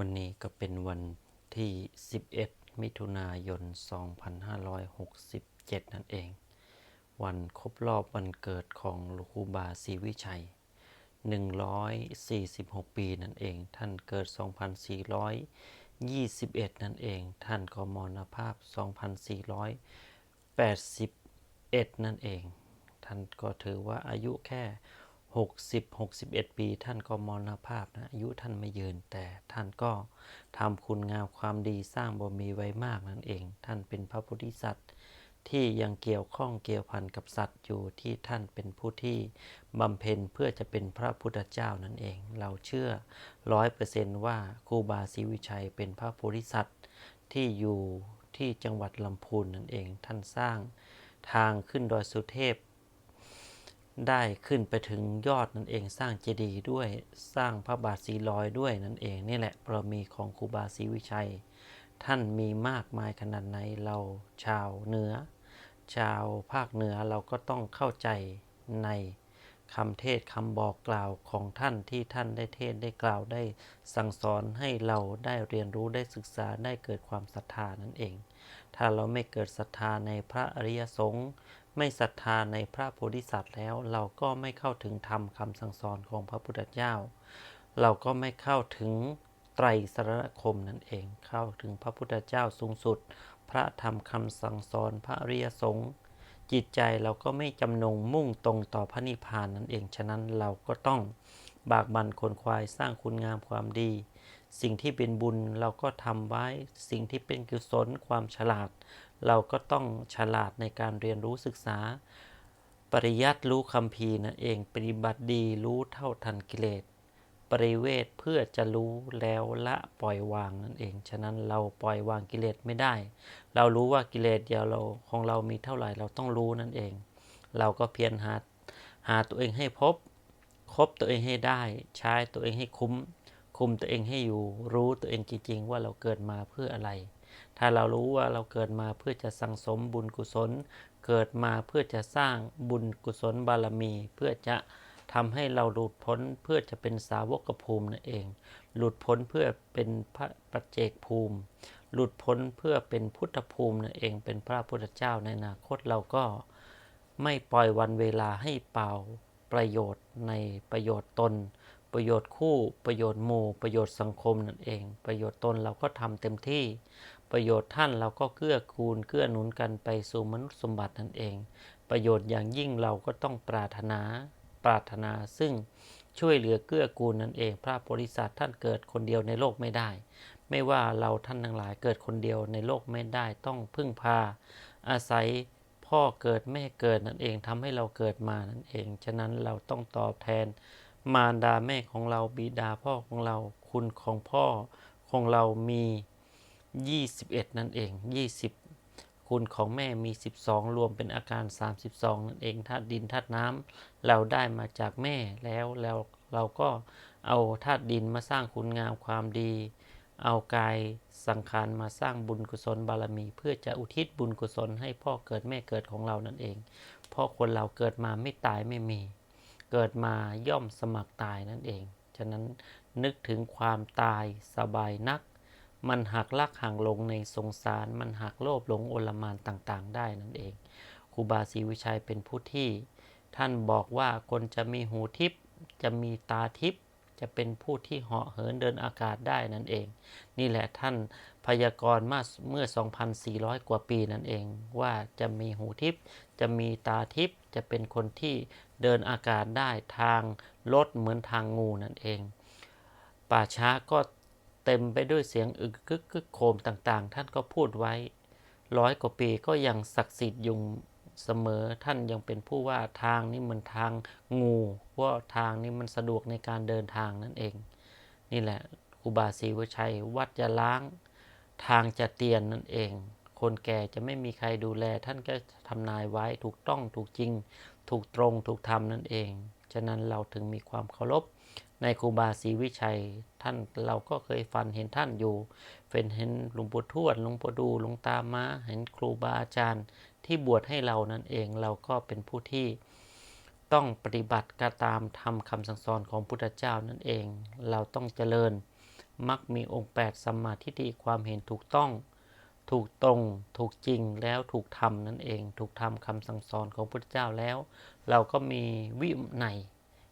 วันนี้ก็เป็นวันที่ 11 มิถุนายน 2567 นั่นเอง วันครบรอบวันเกิดของหลวงครูบาศรีวิชัย 146 ปีนั่นเอง ท่านเกิด 2421 นั่นเอง ท่านก็มรณภาพ 2481 นั่นเอง ท่านก็ถือว่าอายุแค่ 60 61 ปี ท่านก็มรณภาพนะอายุท่านไม่ยืนแต่ท่านก็ทำคุณงามความดีสร้างบารมีไว้มากนั่นเอง ท่านเป็นพระโพธิสัตว์ที่ยังเกี่ยวข้องเกี่ยวพันกับสัตว์อยู่ที่ท่านเป็นผู้ที่บำเพ็ญเพื่อจะเป็นพระพุทธเจ้านั่นเอง เราเชื่อร้อยเปอร์เซนต์ว่าครูบาศรีวิชัยเป็นพระโพธิสัตว์ที่อยู่ที่จังหวัดลำพูนนั่นเอง ท่านสร้างทางขึ้นดอยสุเทพ ได้ขึ้นไปถึงยอดนั่นเองสร้างเจดีย์ด้วยสร้างพระบาทสีลอยด้วยนั่นเองนี่แหละบารมีของครูบาศรีวิชัย ท่านมีมากมายขนาดไหนเราชาวเหนือ ชาวภาคเหนือเราก็ต้องเข้าใจในคำเทศคำบอกกล่าวของท่านที่ท่านได้เทศได้กล่าวได้สั่งสอนให้เราได้เรียนรู้ได้ศึกษาได้เกิดความศรัทธานั่นเอง ถ้าเราไม่เกิดศรัทธาในพระอริยสงฆ์ ไม่ศรัทธาในพระโพธิสัตว์แล้วเราก็ไม่เข้าถึงธรรมคำสั่งสอนของพระพุทธเจ้า เราก็ไม่เข้าถึงไตรสรณคมนั่นเอง เข้าถึงพระพุทธเจ้าสูงสุด พระธรรมคำสั่งสอนพระอริยสงฆ์จิตใจเราก็ไม่จำนงมุ่งตรงต่อพระนิพพานนั่นเอง ฉะนั้นเราก็ต้องบากบันคนควายสร้างคุณงามความดี สิ่งที่เป็นบุญเราก็ทำไว้ สิ่งที่เป็นกุศลความฉลาด เราก็ต้องฉลาดในการเรียนรู้ศึกษา ปริยัติรู้คำพีนั่นเองปฏิบัติดีรู้เท่าทันกิเลส ปริเวทเพื่อจะรู้แล้วละปล่อยวางนั่นเอง ฉะนั้นเราปล่อยวางกิเลสไม่ได้ เรารู้ว่ากิเลสเดียวเราของเรามีเท่าไหร่เราต้องรู้นั่นเอง เราก็เพียรหาหาตัวเองให้พบ คบตัวเองให้ได้ ใช้ตัวเองให้คุ้ม คุมตัวเองให้อยู่ รู้ตัวเองจริงๆว่าเราเกิดมาเพื่ออะไร ถ้าเรารู้ว่าเราเกิดมาเพื่อจะสั่งสมบุญกุศล เกิดมาเพื่อจะสร้างบุญกุศลบารมี เพื่อจะทำให้เราหลุดพ้นเพื่อจะเป็นสาวกภูมินั่นเอง หลุดพ้นเพื่อเป็นพระปัจเจกภูมิ หลุดพ้นเพื่อเป็นพุทธภูมินั่นเอง เป็นพระพุทธเจ้าในอนาคตเราก็ไม่ปล่อยวันเวลาให้เปล่าประโยชน์ในประโยชน์ตน ประโยชน์คู่ประโยชน์หมู่ประโยชน์สังคมนั่นเอง ประโยชน์ตนเราก็ทำเต็มที่ ประโยชน์ท่านเราก็เกื้อกูลเกื้อหนุนกันไปสู่มนุษย์สมบัตินั่นเอง ประโยชน์อย่างยิ่งเราก็ต้องปรารถนาปรารถนาซึ่งช่วยเหลือเกื้อกูลนั่นเอง พระโพธิสัตว์ท่านเกิดคนเดียวในโลกไม่ได้ ไม่ว่าเราท่านทั้งหลายเกิดคนเดียวในโลกไม่ได้ต้องพึ่งพา อาศัยพ่อเกิดแม่เกิดนั่นเองทำให้เราเกิดมานั่นเอง ฉะนั้นเราต้องตอบแทน มารดาแม่ของเราบิดาพ่อของเรา คุณของพ่อของเรามี 21 นั่นเอง 20 คุณของแม่มี 12 รวมเป็นอาการ 32 นั่นเองธาตุดินธาตุน้ำเราได้มาจากแม่แล้วแล้วเราก็เอาธาตุดินมาสร้างคุณงามความดี เอากายสังขารมาสร้างบุญกุศลบารมี เพื่อจะอุทิศบุญกุศลให้พ่อเกิดแม่เกิดของเรานั่นเอง เพราะคนเราเกิดมาไม่ตายไม่มี เกิดมาย่อมสมัครตายนั่นเอง ฉะนั้นนึกถึงความตายสบายนัก มันหักลักห่างลงในสงสาร มันหักโลภหลงโอลมานต่างๆ ได้นั่นเองครูบาศรีวิชัยเป็นผู้ที่ ท่านบอกว่าคนจะมีหูทิพย์จะมีตาทิพย์จะเป็นผู้ที่เหาะเหินเดินอากาศได้นั่นเอง นี่แหละท่านพยากรณ์มาเมื่อ 2,400 กว่าปีนั่นเอง ว่าจะมีหูทิพย์จะมีตาทิพย์จะเป็นคนที่เดินอากาศได้ทางรถเหมือนทางงูนั่นเอง ป่าช้าก็ เต็มไปด้วยเสียงอึกกึกกึกโคมต่างๆ ท่านก็พูดไว้ ร้อยกว่าปีก็ยังศักดิ์สิทธิ์อยู่เสมอท่านยังเป็นผู้ว่าทางนี้มันทางงูว่าทางนี้มันสะดวกในการเดินทางนั่นเอง นี่แหละครูบาศรีวชัยวัดจะล้าง ทางจะเตียนนั่นเอง คนแก่จะไม่มีใครดูแล ท่านก็ทำนายไว้ถูกต้องถูกจริง ถูกตรงถูกทำนั่นเอง ฉะนั้นเราถึงมีความเคารพ ในครูบาศรีวิชัยท่านเราก็เคยฟันเห็นท่านอยู่เป็นเห็นหลวงปู่ทวดหลวงปู่ดูหลวงตามาเห็นครูบาอาจารย์ที่บวชให้เรานั่นเองเราก็เป็นผู้ที่ต้องปฏิบัติกตามทำคำสั่งสอนของพุทธเจ้านั่นเอง เราต้องเจริญมักมีองค์ 8สัมมาทิฏฐิความเห็นถูกต้อง ถูกตรง ถูกจริงแล้วถูกทำนั่นเอง ถูกทำคำสั่งสอนของพระพุทธเจ้าแล้ว เราก็มีวินัย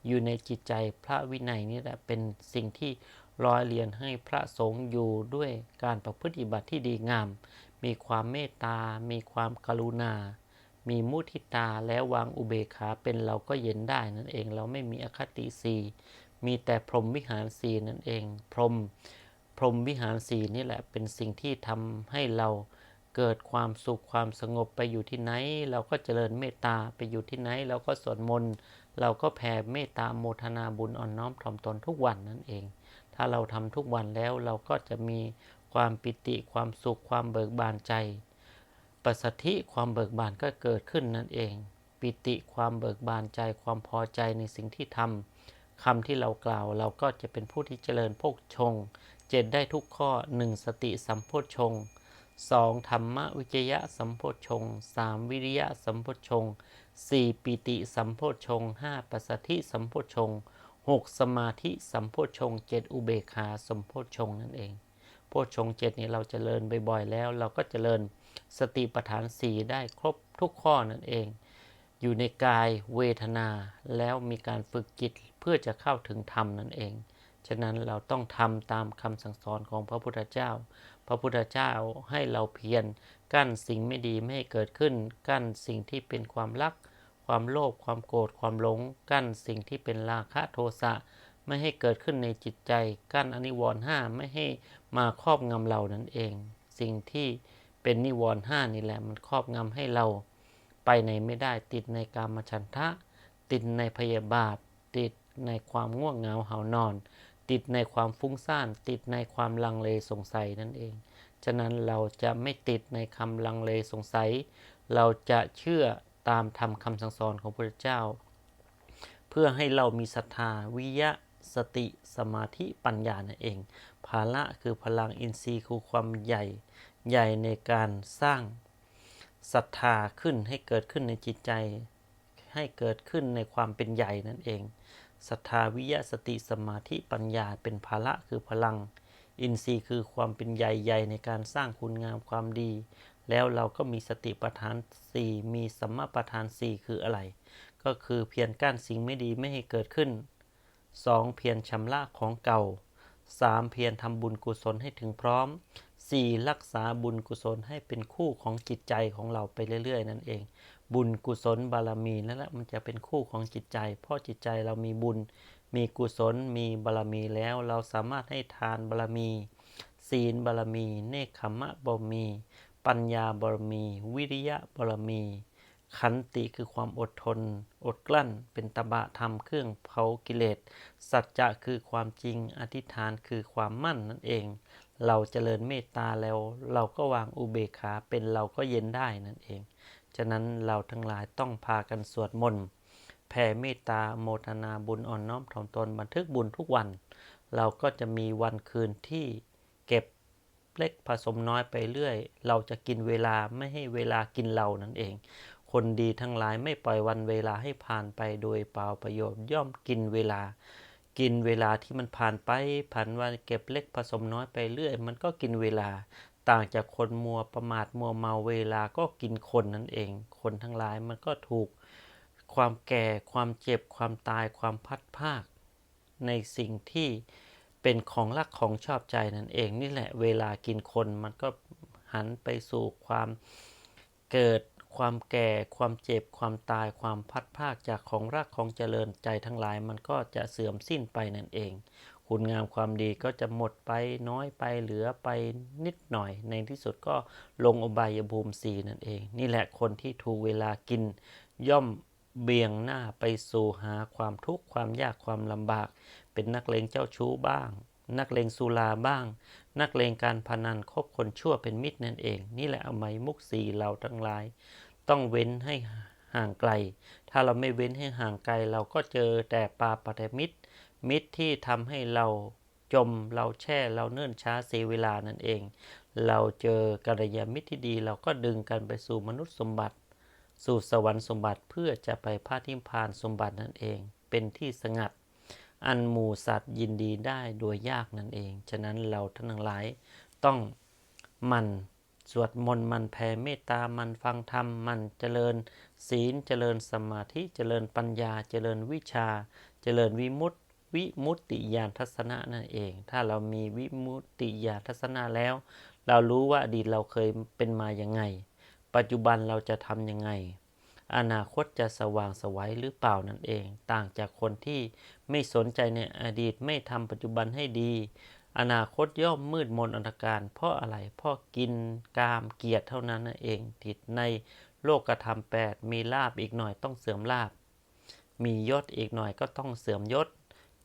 อยู่ในจิตใจพระวินัยนี่แหละเป็นสิ่งที่ร้อยเรียนให้พระสงฆ์อยู่ด้วยการประพฤติบัติที่ดีงาม มีความเมตตา มีความกรุณา มีมุทิตาแล้ววางอุเบกขาเป็นเราก็เย็นได้นั่นเอง เราไม่มีอคติสีมีแต่พรหมวิหารสีนั่นเอง พรหมพรหมวิหารสีนี่แหละเป็นสิ่งที่ทำให้เราเกิดความสุขความสงบไปอยู่ที่ไหน เราก็เจริญเมตตาไปอยู่ที่ไหน เราก็สวดมนต์ เราก็แผ่เมตตาโมทนาบุญอ่อนน้อมถ่อมตนทุกวันนั่นเอง ถ้าเราทำทุกวันแล้วเราก็จะมีความปิติความสุขความเบิกบานใจปัสสัทธิความเบิกบานก็เกิดขึ้นนั่นเอง ปิติความเบิกบานใจความพอใจในสิ่งที่ทำคำที่เรากล่าวเราก็จะเป็นผู้ที่เจริญโภคชงเจ็ดได้ทุกข้อหนึ่งสติสัมโพชงค์สองธรรมวิจยะสัมโพชงค์สามวิริยะสัมโพชง สี่ปิติสัมโพชงห้าปัสสธิสัมโพชงหกสมาธิสัมโพชงเจ็ดอุเบกขาสัมโพชงนั่นเอง โพชงเจ็ดนี่เราจเจริญบ่อยๆแล้ว เราก็เจริญสติปัฏฐานสี่ได้ครบทุกข้อนั่นเอง อยู่ในกายเวทนาแล้วมีการฝึกจิตเพื่อจะเข้าถึงธรรมนั่นเอง ฉะนั้นเราต้องทำตามคำสั่งสอนของพระพุทธเจ้า พระพุทธเจ้าให้เราเพียร กั้นสิ่งไม่ดีไม่ให้เกิดขึ้น กั้นสิ่งที่เป็นความรัก ความโลภความโกรธความหลง กั้นสิ่งที่เป็นราคะโทสะไม่ให้เกิดขึ้นในจิตใจ กั้นอนิวรณ์ห้าไม่ให้มาครอบงำเรานั่นเอง สิ่งที่เป็นนิวรณ์ห้านี่แหละมันครอบงำให้เรา ไปไหนไม่ได้ติดในกามฉันทะ ติดในพยาบาท ติดในความง่วงเหงาเหานอน ติดในความฟุ้งซ่าน ติดในความลังเลสงสัยนั่นเอง ฉะนั้นเราจะไม่ติดในคำลังเลสงสัย เราจะเชื่อตามธรรมคำสั่งสอนของพระเจ้า เพื่อให้เรามีศรัทธาวิยะสติสมาธิปัญญานั่นเอง ภาละคือพลังอินทรีย์คือความใหญ่ ใหญ่ในการสร้างศรัทธาขึ้นให้เกิดขึ้นในจิตใจ ให้เกิดขึ้นในความเป็นใหญ่นั่นเองศรัทธาวิยะสติสมาธิปัญญาเป็นภาละคือพลัง อินทรีย์คือความเป็นใหญ่ใหญ่ในการสร้างคุณงามความดี แล้วเราก็มีสติปัฏฐาน 4 มีสัมมาปัฏฐาน 4 คืออะไร ก็คือเพียรกั้นสิ่งไม่ดีไม่ให้เกิดขึ้น 2. เพียรชำระของเก่า 3. เพียรทำบุญกุศลให้ถึงพร้อม 4. รักษาบุญกุศลให้เป็นคู่ของจิตใจของเราไปเรื่อย ๆ นั่นเอง บุญกุศลบารมีนั่นแหละมันจะเป็นคู่ของจิตใจ เพราะจิตใจเรามีบุญ มีกุศลมีบารมีแล้วเราสามารถให้ทานบารมี ศีลบารมี เนคขมะบารมี ปัญญาบารมี วิริยะบารมี ขันติคือความอดทน อดกลั้น เป็นตบะธรรมเครื่องเผากิเลส สัจจะคือความจริง อธิษฐานคือความมั่นนั่นเอง เราเจริญเมตตาแล้ว เราก็วางอุเบกขาเป็นเราก็เย็นได้นั่นเอง ฉะนั้นเราทั้งหลายต้องพากันสวดมนต์ แผ่เมตตาโมทนาบุญอ่อนน้อมถ่อมตนบันทึกบุญทุกวัน เราก็จะมีวันคืนที่เก็บเล็กผสมน้อยไปเรื่อย เราจะกินเวลาไม่ให้เวลากินเรานั่นเอง คนดีทั้งหลายไม่ปล่อยวันเวลาให้ผ่านไปโดยเปล่าประโยชน์ย่อมกินเวลา กินเวลาที่มันผ่านไปผ่านวันเก็บเล็กผสมน้อยไปเรื่อย มันก็กินเวลา ต่างจากคนมัวประมาทมัวเมาเวลาก็กินคนนั่นเอง คนทั้งหลายมันก็ถูก ความแก่ ความเจ็บ ความตาย ความพัดภาค ในสิ่งที่เป็นของรักของชอบใจนั่นเองนี่แหละเวลากินคนมันก็หันไปสู่ความเกิดความแก่ ความเจ็บ ความตาย ความพัดภาคจากของรักของเจริญใจทั้งหลายมันก็จะเสื่อมสิ้นไปนั่นเอง คุณงามความดีก็จะหมดไปน้อยไปเหลือไปนิดหน่อย ในที่สุดก็ลงอบายภูมิสีนั่นเอง นี่แหละคนที่ถูกเวลากินย่อม เบี่ยงหน้าไปสู่หาความทุกข์ความยากความลำบาก เป็นนักเลงเจ้าชู้บ้าง นักเลงสุราบ้าง นักเลงการพนันคบคนชั่วเป็นมิตรนั่นเอง นี่แหละอมัยมุกสีเราทั้งหลาย ต้องเว้นให้ห่างไกล ถ้าเราไม่เว้นให้ห่างไกล เราก็เจอแต่ปาปฏิมิตร มิตรที่ทำให้เราจมเราแช่เราเนิ่นช้าเสียเวลานั่นเอง เราเจอกัลยาณมิตรที่ดี เราก็ดึงกันไปสู่มนุษย์สมบัติ สู่สวรรค์สมบัติเพื่อจะไปพาทิมพานสมบัตินั่นเอง เป็นที่สงัด อันหมูสัตว์ยินดีได้โดยยากนั่นเอง ฉะนั้นเราท่านทั้งหลายต้องมันสวดมนต์มันแผ่เมตตา มันฟังธรรม มันเจริญ ศีล เจริญสมาธิ เจริญปัญญา เจริญวิชา เจริญวิมุตติ วิมุตติญาณทัศนะนั่นเอง ถ้าเรามีวิมุตติญาณทัศนะแล้ว เรารู้ว่าอดีตเราเคยเป็นมาอย่างไง ปัจจุบันเราจะทำยังไง อนาคตจะสว่างสวัยหรือเปล่านั่นเอง ต่างจากคนที่ไม่สนใจในอดีตไม่ทำปัจจุบันให้ดี อนาคตย่อมมืดมนอนตการ เพราะอะไรเพราะกินกามเกียรติเท่านั้นนั่นเอง ติดในโลกธรรมแปดมีลาบอีกหน่อยต้องเสื่อมลาบ มียศอีกหน่อยก็ต้องเสื่อมยศ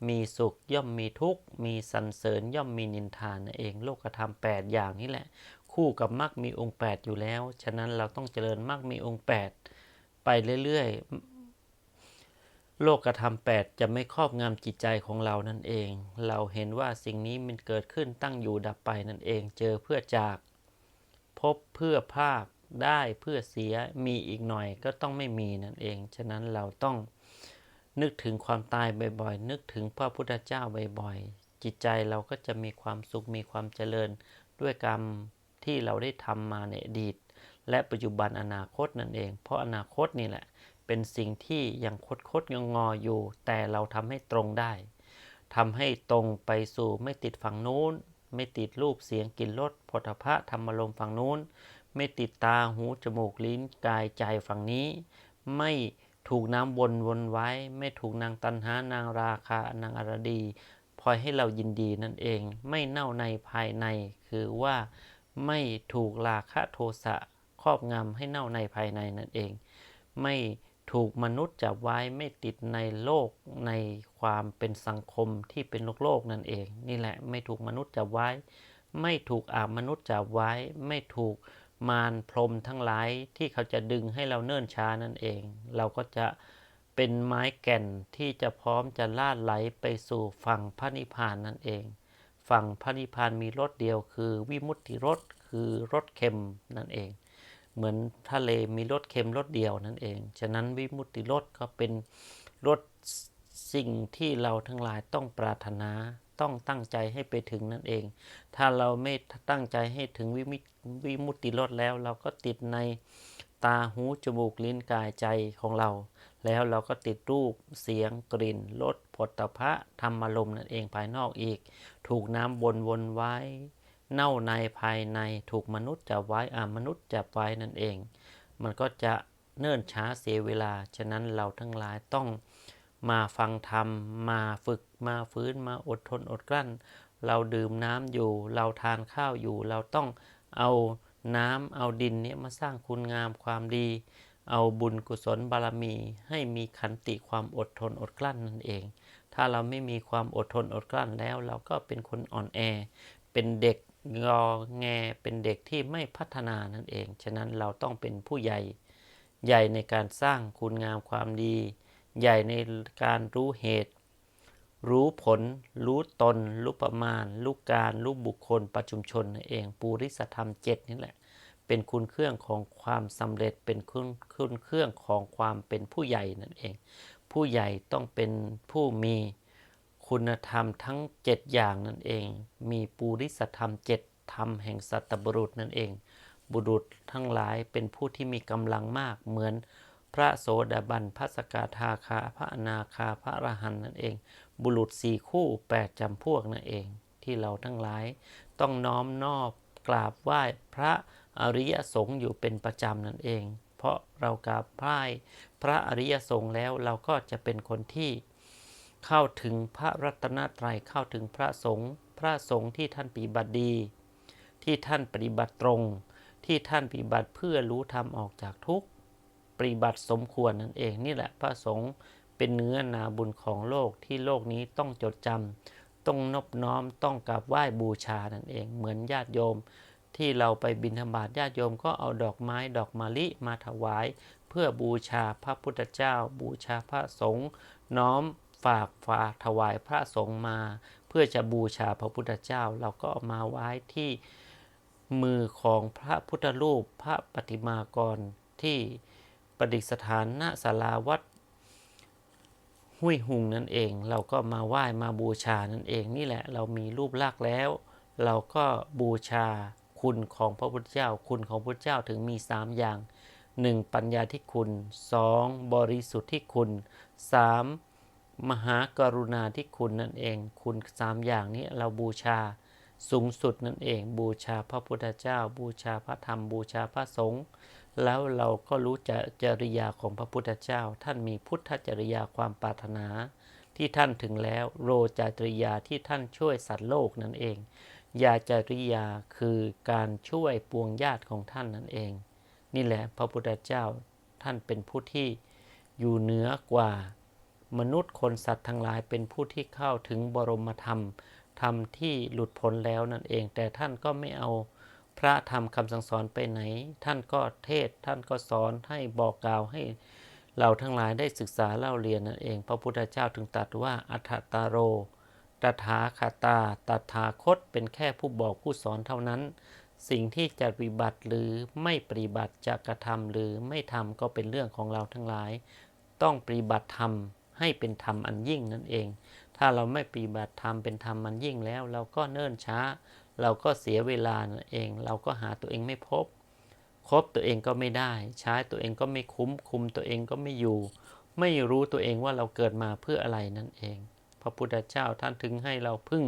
มีสุขย่อมมีทุกข์ มีสรรเสริญย่อมมีนินทานนั่นเอง โลกธรรมแปดอย่างนี้แหละ คู่กับมรรคมีองค์ 8 อยู่แล้ว ฉะนั้นเราต้องเจริญมรรคมีองค์ 8 ไปเรื่อยๆ โลกธรรมแปดจะไม่ครอบงำจิตใจของเรานั่นเอง เราเห็นว่าสิ่งนี้มันเกิดขึ้นตั้งอยู่ดับไปนั่นเอง เจอเพื่อจาก พบเพื่อภาค ได้เพื่อเสีย มีอีกหน่อยก็ต้องไม่มีนั่นเอง ฉะนั้นเราต้องนึกถึงความตายบ่อยๆ นึกถึงพระพุทธเจ้าบ่อยๆ จิตใจเราก็จะมีความสุข มีความเจริญด้วยกรรม ที่เราได้ทำมาในอดีต และปัจจุบันอนาคตนั่นเอง เพราะอนาคตนี่แหละ เป็นสิ่งที่ยังคดคดงองออยู่ แต่เราทำให้ตรงได้ทำให้ตรงไปสู่ไม่ติดฝั่งนู้น ไม่ติดรูปเสียงกลิ่นรสผลพะธรรมลมฝั่งนู้น ไม่ติดตาหูจมูกลิ้นกายใจฝั่งนี้ ไม่ถูกน้ำวนวนไว้ ไม่ถูกนางตันหานางราคานางอารดีพลอยให้เรายินดีนั่นเอง ไม่เน่าในภายในคือว่า ไม่ถูกราคะโทสะครอบงำให้เน่าในภายในนั่นเอง ไม่ถูกมนุษย์จับไว้ไม่ติดในโลกในความเป็นสังคมที่เป็นโลกโลกนั่นเอง นี่แหละไม่ถูกมนุษย์จับไว้ ไม่ถูกอามนุษย์จับไว้ ไม่ถูกมารพรมทั้งหลายที่เขาจะดึงให้เราเนิ่นช้านั่นเอง เราก็จะเป็นไม้แก่นที่จะพร้อมจะลาดไหลไปสู่ฝั่งพระนิพพานนั่นเอง ฝั่งพระนิพพานมีรถเดียวคือวิมุตติรถคือรถเค็มนั่นเอง เหมือนทะเลมีรถเค็มรถเดียวนั่นเอง ฉะนั้นวิมุตติรถก็เป็นรถสิ่งที่เราทั้งหลายต้องปรารถนาต้องตั้งใจให้ไปถึงนั่นเอง ถ้าเราไม่ตั้งใจให้ถึงวิมิวิมุตติรสแล้ว เราก็ติดในตาหูจมูกลิ้นกายใจของเรา แล้วเราก็ติดรูปเสียงกลิ่นรสผลตภะธรรมารมนั่นเองภายนอกอีก ถูกน้ำวนวนไว้ เน่าในภายในถูกมนุษย์จับไว้อามนุษย์จับไว้นั่นเอง มันก็จะเนิ่นช้าเสียเวลา ฉะนั้นเราทั้งหลายต้องมาฟังธรรม มาฝึกมาฟื้นมาอดทนอดกลั้น เราดื่มน้ำอยู่ เราทานข้าวอยู่ เราต้องเอาน้ำเอาดินนี้มาสร้างคุณงามความดี เอาบุญกุศลบารมี ให้มีขันติความอดทนอดกลั้นนั่นเอง ถ้าเราไม่มีความอดทนอดกลั้นแล้ว เราก็เป็นคนอ่อนแอ เป็นเด็กงอแง เป็นเด็กที่ไม่พัฒนานั่นเอง ฉะนั้นเราต้องเป็นผู้ใหญ่ ใหญ่ในการสร้างคุณงามความดี ใหญ่ในการรู้เหตุ รู้ผล รู้ตน รู้ประมาณ รู้การ รู้บุคคลปัจจุมชนนั่นเอง ปูริสธรรมเจ็ดนี่แหละ เป็นคุณเครื่องของความสำเร็จเป็นคุณคุณเครื่องของความเป็นผู้ใหญ่นั่นเอง ผู้ใหญ่ต้องเป็นผู้มีคุณธรรมทั้ง 7 อย่างนั่นเอง มีปูริสธรรมเจ็ดธรรมแห่งสัตบุรุษนั่นเอง บุรุษทั้งหลายเป็นผู้ที่มีกำลังมากเหมือนพระโสดาบันพระสกทาคา พระอนาคา พระอรหันต์นั่นเอง บุรุษสี่คู่แปดจำพวกนั่นเอง ที่เราทั้งหลายต้องน้อมนอบกราบไหว้พระ อริยสงฆ์อยู่เป็นประจำนั่นเอง เพราะเรากราบไหว้พระอริยสงฆ์แล้วเราก็จะเป็นคนที่เข้าถึงพระรัตนตรัยเข้าถึงพระสงฆ์พระสงฆ์ที่ท่านปฏิบัติดี ที่ท่านปฏิบัติตรง ที่ท่านปฏิบัติเพื่อรู้ธรรมออกจากทุกข์ปฏิบัติสมควรนั่นเองนี่แหละพระสงฆ์เป็นเนื้อนาบุญของโลกที่โลกนี้ต้องจดจำต้องนบน้อมต้องกราบไหว้บูชานั่นเอง เหมือนญาติโยม ที่เราไปบิณฑบาตญาติโยมก็เอาดอกไม้ดอกมะลิมาถวาย เพื่อบูชาพระพุทธเจ้า บูชาพระสงฆ์น้อมฝากฝาถวายพระสงฆ์มา เพื่อจะบูชาพระพุทธเจ้า เราก็เอามาไว้ที่มือของพระพุทธรูปพระปฏิมากรที่ประดิษฐานณศาลาวัดห้วยหุงนั่นเอง เราก็มาไหว้มาบูชานั่นเองนี่แหละเรามีรูปลักษ์แล้ว เราก็บูชา คุณของพระพุทธเจ้า คุณของพระพุทธเจ้าถึงมี 3 อย่าง 1. ปัญญาที่คุณ 2. บริสุทธิ์ที่คุณ 3. มหากรุณาที่คุณนั่นเอง คุณ 3 อย่างนี้เราบูชาสูงสุดนั่นเอง บูชาพระพุทธเจ้า บูชาพระธรรม บูชาพระสงฆ์แล้วเราก็รู้จจริยาของพระพุทธเจ้า ท่านมีพุทธจริยาความปรารถนา ที่ท่านถึงแล้วโรจาจริยาที่ท่านช่วยสัตว์โลกนั่นเอง ยาจริยาคือการช่วยปวงญาติของท่านนั่นเอง นี่แหละพระพุทธเจ้าท่านเป็นผู้ที่อยู่เหนือกว่า มนุษย์คนสัตว์ทั้งหลายเป็นผู้ที่เข้าถึงบรมธรรมธรรมที่หลุดพ้นแล้วนั่นเอง แต่ท่านก็ไม่เอาพระธรรมคำสั่งสอนไปไหน ท่านก็เทศท่านก็สอนให้บอกกล่าวให้เราทั้งหลายได้ศึกษาเล่าเรียนนั่นเอง พระพุทธเจ้าถึงตรัสว่าอัฏฐตาโร ตถาคตา ตถาคตเป็นแค่ผู้บอกผู้สอนเท่านั้น สิ่งที่จะปฏิบัติหรือไม่ปฏิบัติจะกระทำหรือไม่ทำก็เป็นเรื่องของเราทั้งหลาย ต้องปฏิบัติธรรมให้เป็นธรรมอันยิ่งนั่นเอง ถ้าเราไม่ปฏิบัติธรรมเป็นธรรมอันยิ่งแล้ว เราก็เนิ่นช้า เราก็เสียเวลานั่นเอง เราก็หาตัวเองไม่พบ คบตัวเองก็ไม่ได้ ใช้ตัวเองก็ไม่คุ้ม คุมตัวเองก็ไม่อยู่ ไม่รู้ตัวเองว่าเราเกิดมาเพื่ออะไรนั่นเอง พระพุทธเจ้าท่านถึงให้เราพึ่ง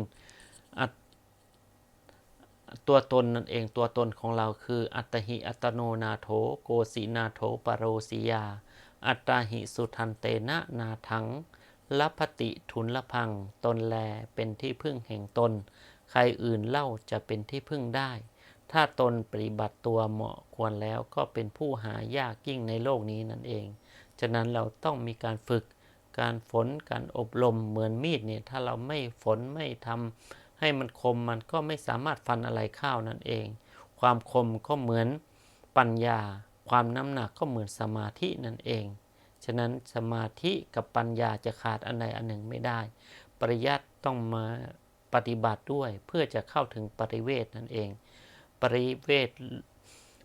ตัวตนนั่นเองตัวตนของเราคืออัตหิอัตโนนาโถโกสีนาโถปโรสียา อัตตาหิสุทันเตนะนาทังลัพติทุนละพัง ตนแลเป็นที่พึ่งแห่งตน ใครอื่นเล่าจะเป็นที่พึ่งได้ ถ้าตนปฏิบัติตัวเหมาะควรแล้วก็เป็นผู้หายากยิ่งในโลกนี้นั่นเอง ฉะนั้นเราต้องมีการฝึก การฝนการอบรมเหมือนมีดเนี่ยถ้าเราไม่ฝนไม่ทำให้มันคมมันก็ไม่สามารถฟันอะไรข้าวนั่นเอง ความคมก็เหมือนปัญญา ความน้ำหนักก็เหมือนสมาธินั่นเอง ฉะนั้นสมาธิกับปัญญาจะขาดอันใดอันหนึ่งไม่ได้ ปริยัติต้องมาปฏิบัติด้วยเพื่อจะเข้าถึงปริเวทนั่นเอง ปริเวท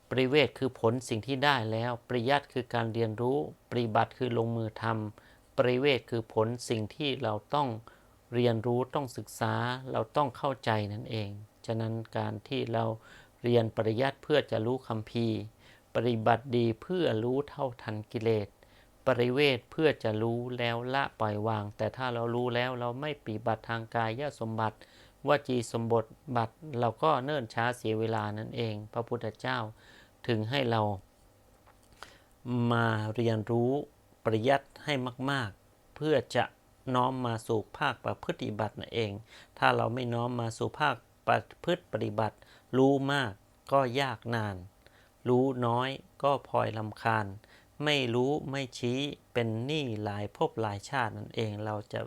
ปริเวทคือผลสิ่งที่ได้แล้ว ปริยัติคือการเรียนรู้ปฏิบัติคือลงมือทำ ปริเวทคือผลสิ่งที่เราต้องเรียนรู้ต้องศึกษาเราต้องเข้าใจนั่นเอง ฉะนั้นการที่เราเรียนปริยัติเพื่อจะรู้คำพีปฏิบัติดีเพื่อรู้เท่าทันกิเลส ปริเวทเพื่อจะรู้แล้วละปล่อยวาง แต่ถ้าเรารู้แล้วเราไม่ปฏิบัติทางกายสมบัติวจีสมบทบัตรเราก็เนิ่นช้าเสียเวลานั่นเอง พระพุทธเจ้าถึงให้เรามาเรียนรู้ ปริยัติให้มาก ๆ เพื่อจะน้อมมาสู่ภาคประพฤติบัตินั่นเอง ถ้าเราไม่น้อมมาสู่ภาคประพฤติปฏิบัติ รู้มากก็ยากนาน รู้น้อยก็พลอยลำคาญ ไม่รู้ไม่ชี้เป็นหนี้หลายภพหลายชาตินั่นเอง เราจะ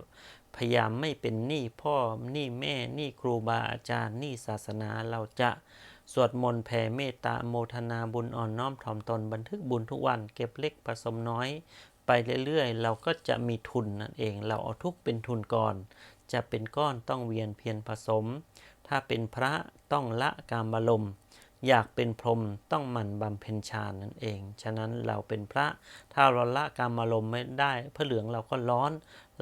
พยายามไม่เป็นหนี้พ่อหนี้แม่หนี้ครูบาอาจารย์หนี้ศาสนาเราจะสวดมนต์แผ่เมตตาโมทนาบุญอ่อนน้อมถ่อมตนบันทึกบุญทุกวันเก็บเล็กผสมน้อย ไปเรื่อยๆ เราก็จะมีทุนนั่นเอง เราเอาทุกเป็นทุนก่อน จะเป็นก้อนต้องเวียนเพียรผสม ถ้าเป็นพระต้องละกามบรมอยากเป็นพรหมต้องหมั่นบำเพ็ญฌานนั่นเอง ฉะนั้นเราเป็นพระ ถ้าเราละกามอารมณ์ไม่ได้พระเหลืองเราก็ร้อน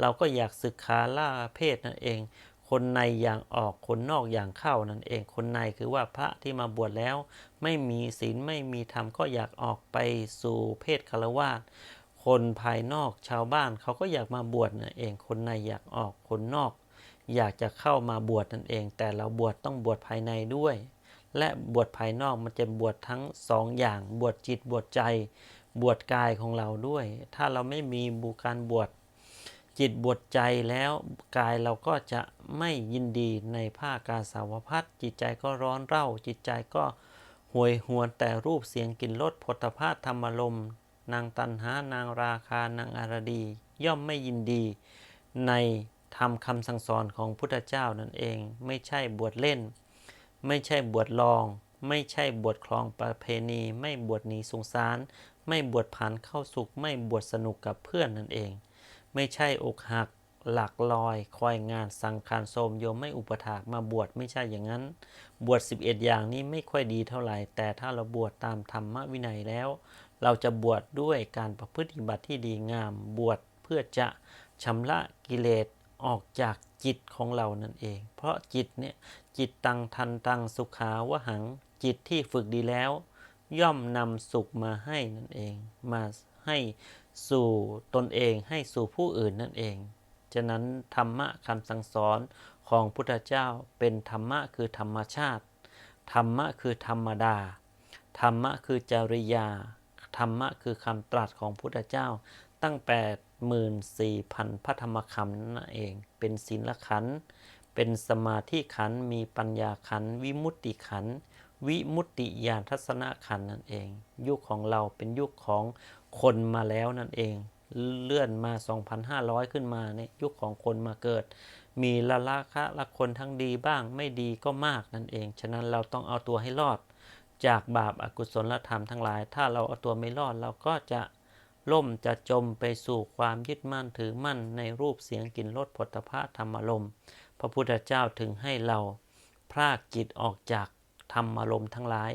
เราก็อยากศึกขาล่าเพศนั่นเอง คนในอย่างออกคนนอกอย่างเข้านั่นเอง คนในคือว่าพระที่มาบวชแล้ว ไม่มีศีลไม่มีธรรมก็อยากออกไปสู่เพศคารวาส คนภายนอกชาวบ้านเขาก็อยากมาบวชนั่นเอง คนในอยากออกคนนอก อยากจะเข้ามาบวชนั่นเอง แต่เราบวชต้องบวชภายในด้วย และบวชภายนอกมันจะบวชทั้งสองอย่างบวชจิตบวชใจ บวชกายของเราด้วย ถ้าเราไม่มีบุการบวชจิตบวชใจแล้วกายเราก็จะไม่ยินดีในผ้ากาสาวพัดจิตใจก็ร้อนเร่า จิตใจก็หวยหวนแต่รูปเสียงกลิ่นรสผลพาธรรมลม นางตันหานางราคานางอารดี ย่อมไม่ยินดีในทำคำสั่งสอนของพุทธเจ้านั่นเอง ไม่ใช่บวชเล่น ไม่ใช่บวชลอง ไม่ใช่บวชคลองประเพณี ไม่บวชหนีสงสาร ไม่บวชผ่านเข้าสุข ไม่บวชสนุกกับเพื่อนนั่นเอง ไม่ใช่อกหักหลักลอย คอยงานสังคารโสมโยมไม่อุปถากมาบวชไม่ใช่อย่างนั้น บวช11 อย่างนี้ไม่ค่อยดีเท่าไหร่ แต่ถ้าเราบวชตามธรรมวินัยแล้ว เราจะบวชดด้วยการประพฤติบัติที่ดีงามบวชเพื่อจะชำระกิเลสออกจากจิตของเรานั่นเอง เพราะจิตเนี่ยจิตตังทันตังสุขาวหังจิตที่ฝึกดีแล้ว ย่อมนำสุขมาให้นั่นเอง มาให้สู่ตนเองให้สู่ผู้อื่นนั่นเอง ฉะนั้นธรรมะคำสั่งสอนของพุทธเจ้าเป็นธรรมะคือธรรมชาติ ธรรมะคือธรรมดา ธรรมะคือจริยา ธรรมะคือคำตรัสของพุทธเจ้า ตั้งแต่หมื่นสี่พันพระธรรมคำนั่นเอง เป็นศีลขันเป็นสมาธิขันมีปัญญาขันวิมุตติขันวิมุตติญาณทัศนขันนั่นเอง ยุคของเราเป็นยุคของคนมาแล้วนั่นเอง เลื่อนมา 2,500 ขึ้นมาเนี่ยยุคของคนมาเกิด มีละละคะละคนทั้งดีบ้างไม่ดีก็มากนั่นเอง ฉะนั้นเราต้องเอาตัวให้รอด จากบาปอากุศลธรรมทั้งหลาย ถ้าเราเอาตัวไม่รอดเราก็จะล่มจะจมไปสู่ความยึดมั่นถือมั่นในรูปเสียงกลิ่นรสผลตภะธรรมอารมณ์พระพุทธเจ้าถึงให้เราพรากจิตออกจากธรรมอารมณ์ทั้งหลาย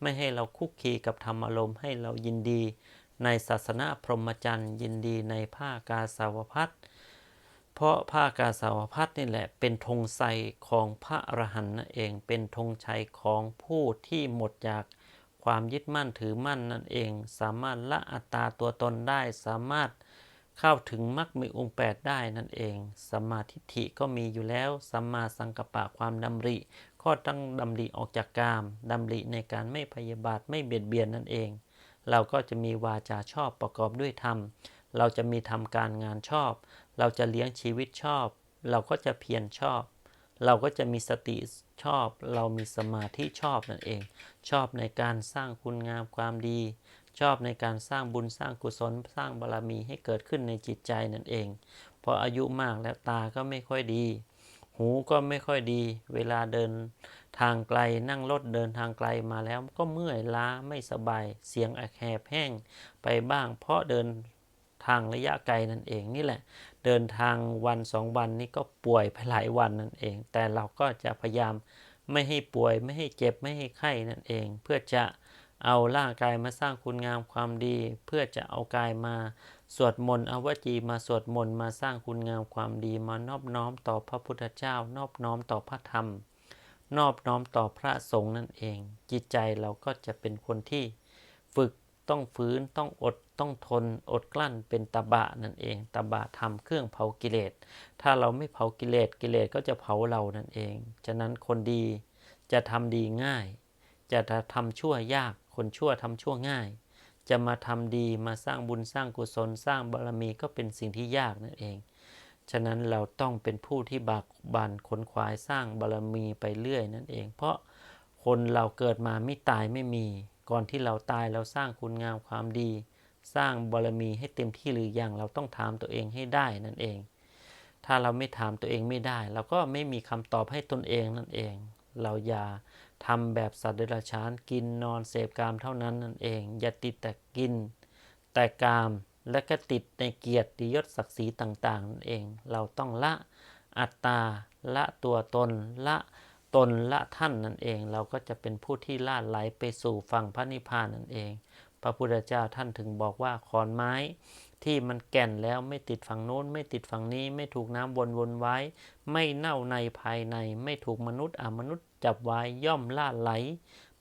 ไม่ให้เราคุกคีกับธรรมอารมณ์ให้เรายินดี ในศาสนาพรหมจรรย์ยินดีในผ้ากาสาวพัด เพราะผ้ากาสาวพัดนี่แหละเป็นธงไทรของพระอรหันต์นั่นเอง เป็นธงชัยของผู้ที่หมดจากความยึดมั่นถือมั่นนั่นเอง สามารถละอัตตาตัวตนได้ สามารถเข้าถึงมรรคมีองค์แปดได้นั่นเองสัมมาทิฏฐิก็มีอยู่แล้วสัมมาสังกัปปะความดำริก็ต้องดำริออกจากกามดำริในการไม่พยาบาทไม่เบียดเบียนนั่นเอง เราก็จะมีวาจาชอบประกอบด้วยธรรม เราจะมีทำการงานชอบ เราจะเลี้ยงชีวิตชอบ เราก็จะเพียรชอบ เราก็จะมีสติชอบ เรามีสมาธิชอบนั่นเอง ชอบในการสร้างคุณงามความดี ชอบในการสร้างบุญสร้างกุศล สร้างบารมีให้เกิดขึ้นในจิตใจนั่นเองพออายุมากแล้วตาก็ไม่ค่อยดี หูก็ไม่ค่อยดี เวลาเดินทางไกลนั่งรถเดินทางไกลมาแล้วก็เมื่อยล้าไม่สบาย เสียงแหบแห้งไปบ้าง เพราะเดินทางระยะไกลนั่นเองนี่แหละ เดินทางวันสองวันนี้ก็ป่วยไปหลายวันนั่นเอง แต่เราก็จะพยายามไม่ให้ป่วยไม่ให้เจ็บไม่ให้ไข้นั่นเอง เพื่อจะเอาร่างกายมาสร้างคุณงามความดี เพื่อจะเอากายมาสวดมนต์เอาวจีมาสวดมนต์มาสร้างคุณงามความดีมานอบน้อมต่อพระพุทธเจ้านอบน้อมต่อพระธรรม นอบน้อมต่อพระสงฆ์นั่นเอง จิตใจเราก็จะเป็นคนที่ฝึก ต้องฝืนต้องอดต้องทนอดกลั้นเป็นตบะนั่นเองตบะทำเครื่องเผากิเลส ถ้าเราไม่เผากิเลสกิเลสก็จะเผาเรานั่นเอง ฉะนั้นคนดีจะทำดีง่าย จะทำชั่วยากคนชั่วทำชั่วง่าย จะมาทำดีมาสร้างบุญสร้างกุศลสร้างบารมีก็เป็นสิ่งที่ยากนั่นเอง ฉะนั้นเราต้องเป็นผู้ที่บากบันขนควายสร้างบารมีไปเรื่อยนั่นเอง เพราะคนเราเกิดมาไม่ตายไม่มี ก่อนที่เราตายเราสร้างคุณงามความดี สร้างบารมีให้เต็มที่หรือยังเราต้องถามตัวเองให้ได้นั่นเอง ถ้าเราไม่ถามตัวเองไม่ได้ เราก็ไม่มีคำตอบให้ตนเองนั่นเอง เราอย่าทำแบบสัตว์เดรัจฉานกินนอนเสพกามเท่านั้นนั่นเอง อย่าติดแต่กิน แต่กามและก็ติดในเกียรติยศศักดิ์ศรีต่างๆนั่นเอง เราต้องละอัตตาละตัวตนละ ตนละท่านนั่นเอง เราก็จะเป็นผู้ที่ล่าไหลไปสู่ฝั่งพระนิพพานนั่นเอง พระพุทธเจ้าท่านถึงบอกว่าขอนไม้ที่มันแก่นแล้วไม่ติดฝั่งโน้น ไม่ติดฝั่งนี้ไม่ถูกน้ำวนวนไว้ ไม่เน่าในภายใน ไม่ถูกมนุษย์อามนุษย์จับไว้ย่อมล่าไหล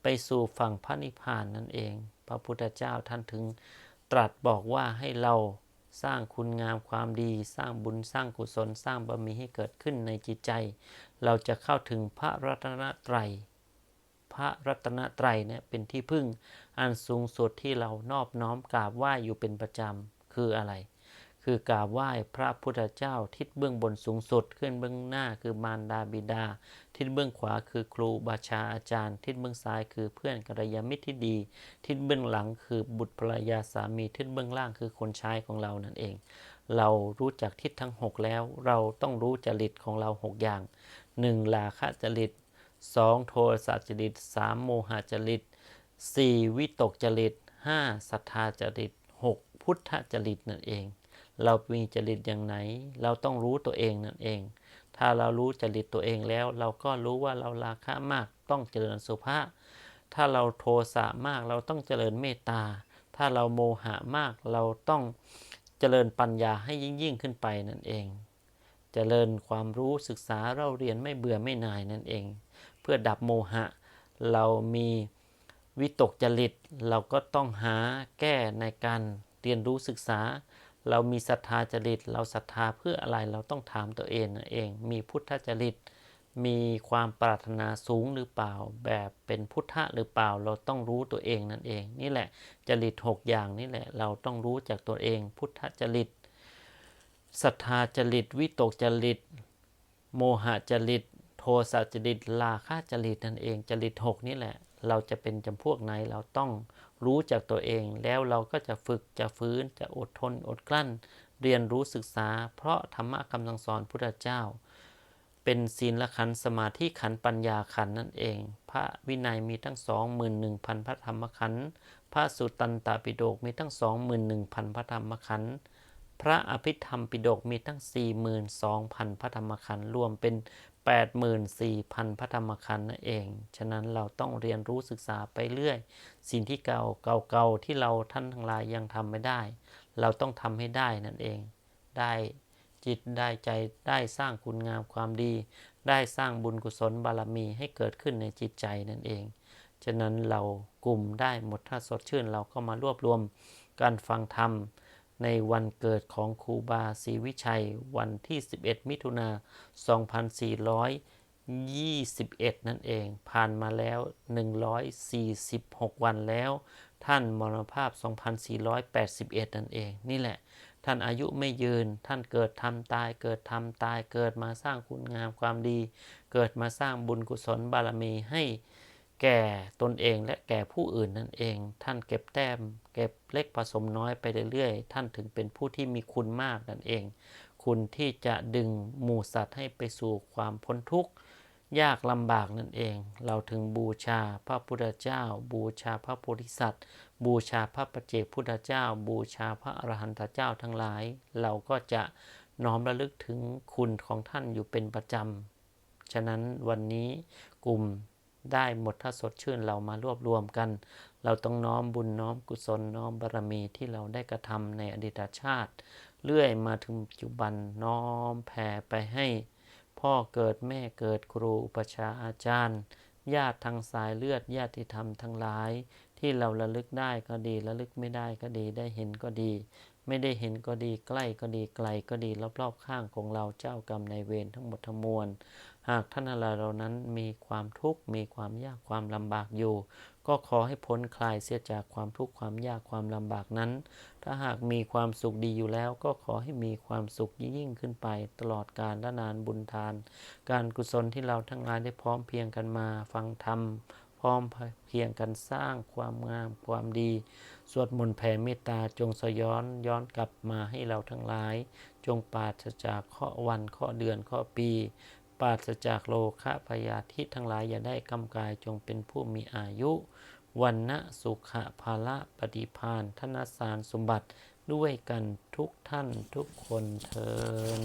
ไปสู่ฝั่งพระนิพพานนั่นเอง พระพุทธเจ้าท่านถึงตรัสบอกว่าให้เราสร้างคุณงามความดี สร้างบุญสร้างกุศลสร้างบารมีให้เกิดขึ้นในจิตใจ เราจะเข้าถึงพระรัตนตรัย พระรัตนตรัยเนี่ยเป็นที่พึ่งอันสูงสุดที่เรานอบน้อมกราบไหว้อยู่เป็นประจำคืออะไร คือกราบไหว้พระพุทธเจ้าทิศเบื้องบนสูงสุดขึ้นเบื้องหน้าคือมารดาบิดา ทิศเบื้องขวาคือครูบาชาอาจารย์ ทิศเบื้องซ้ายคือเพื่อนกัลยาณมิตรที่ดี ทิศเบื้องหลังคือบุตรภรรยาสามีทิศเบื้องล่างคือคนใช้ของเรานั่นเองเรารู้จักทิศทั้ง 6 แล้ว เราต้องรู้จริตของเรา 6 อย่าง 1. ลาคะจริต 2. โทสะจริต 3. โมหะจริต 4. วิตกจริต 5. ศรัทธาจริต 6. พุทธจริตนั่นเอง เรามีจริตอย่างไหน เราต้องรู้ตัวเองนั่นเอง ถ้าเรารู้จริตตัวเองแล้ว เราก็รู้ว่าเราราคะมากต้องเจริญสุภาพถ้าเราโทสะมากเราต้องเจริญเมตตา ถ้าเราโมหะมากเราต้องเจริญปัญญาให้ยิ่งยิ่งขึ้นไปนั่นเอง เจริญความรู้ศึกษาเราเรียนไม่เบื่อไม่นายนั่นเอง เพื่อดับโมหะ เรามีวิตกจริต เราก็ต้องหาแก้ในการเรียนรู้ศึกษา เรามีศรัทธาจริต เราศรัทธาเพื่ออะไรเราต้องถามตัวเองนั่นเอง มีพุทธจริต มีความปรารถนาสูงหรือเปล่า แบบเป็นพุทธะหรือเปล่าเราต้องรู้ตัวเองนั่นเอง นี่แหละจริตหกอย่างนี่แหละเราต้องรู้จากตัวเอง พุทธจริต ศรัทธาจริต วิตกจริต โมหะจริต โทสะจริตราคะจริตนั่นเองจริตหกนี่แหละ เราจะเป็นจำพวกไหนเราต้องรู้จากตัวเอง แล้วเราก็จะฝึกจะฟื้นจะอดทนอดกลั้น เรียนรู้ศึกษา เพราะธรรมะคำสั่งสอนพุทธเจ้า เป็นศีลขันสมาธิขันปัญญาขันนั่นเอง พระวินัยมีทั้งสองหมื่นหนึ่งพันพระธรรมขันพระสุตตันตปิฎกมีทั้งสองหมื่นหนึ่งพันพระธรรมขันธ์ พระอภิธรรมปิฎกมีทั้ง 42,000 พระธรรมขันธ์รวมเป็น 84,000 พระธรรมขันธ์นั่นเอง ฉะนั้นเราต้องเรียนรู้ศึกษาไปเรื่อย สิ่งที่เก่าเก่าๆที่เราท่านทั้งหลายยังทำไม่ได้ เราต้องทำให้ได้นั่นเอง ได้จิตได้ใจได้สร้างคุณงามความดี ได้สร้างบุญกุศลบารมีให้เกิดขึ้นในจิตใจนั่นเอง ฉะนั้นเรากลุ่มได้หมดถ้าสดชื่นเราก็มารวบรวมการฟังธรรม ในวันเกิดของครูบาศรีวิชัยวันที่ 11 มิถุนา 2421 นั่นเอง ผ่านมาแล้ว 146 วันแล้ว ท่านมรณภาพ 2481 นั่นเอง นี่แหละ ท่านอายุไม่ยืน ท่านเกิดทำตาย เกิดทำตาย เกิดมาสร้างคุณงามความดี เกิดมาสร้างบุญกุศลบารมีให้ แก่ตนเองและแก่ผู้อื่นนั่นเอง ท่านเก็บแต้ม เก็บเล็กผสมน้อยไปเรื่อยๆ ท่านถึงเป็นผู้ที่มีคุณมากนั่นเอง คุณที่จะดึงหมู่สัตว์ให้ไปสู่ความพ้นทุกข์ยากลำบากนั่นเอง เราถึงบูชาพระพุทธเจ้า บูชาพระโพธิสัตว์ บูชาพระปัจเจกพุทธเจ้า บูชาพระอรหันตเจ้าทั้งหลาย เราก็จะน้อมระลึกถึงคุณของท่านอยู่เป็นประจำ ฉะนั้นวันนี้กลุ่ม ได้หมดถ้าสดชื่นเรามารวบรวมกัน เราต้องน้อมบุญน้อมกุศลน้อมบารมีที่เราได้กระทำในอดีตชาติ เรื่อยมาถึงปัจจุบันน้อมแผ่ไปให้ พ่อเกิดแม่เกิดครูอุปชาอาจารย์ ญาติทางสายเลือดญาติธรรมทั้งหลาย ที่เราระลึกได้ก็ดีระลึกไม่ได้ก็ดีได้เห็นก็ดี ไม่ได้เห็นก็ดีใกล้ก็ดีไกลก็ดีรอบๆข้างของเราเจ้ากรรมในเวรทั้งหมดทั้งมวล หากท่านอะไรเหล่านั้นมีความทุกข์มีความยากความลำบากอยู่ ก็ขอให้พ้นคลายเสียจากความทุกข์ความยากความลำบากนั้น ถ้าหากมีความสุขดีอยู่แล้ว ก็ขอให้มีความสุขยิ่งขึ้นไป ตลอดกาลและนานบุญทาน การกุศลที่เราทั้งหลายได้พร้อมเพียงกันมาฟังธรรมพร้อมเพียงกันสร้างความงามความดี สวดมนต์แผ่เมตตาจงสย้อนย้อนกลับมาให้เราทั้งหลาย จงปราศจากข้อวันข้อเดือนข้อปี ปราศจากโลคะพยาธิทั้งหลายอย่าได้กำกายจงเป็นผู้มีอายุวันนะสุขะภาละปฏิพานธนสารสมบัติด้วยกันทุกท่านทุกคนเทิน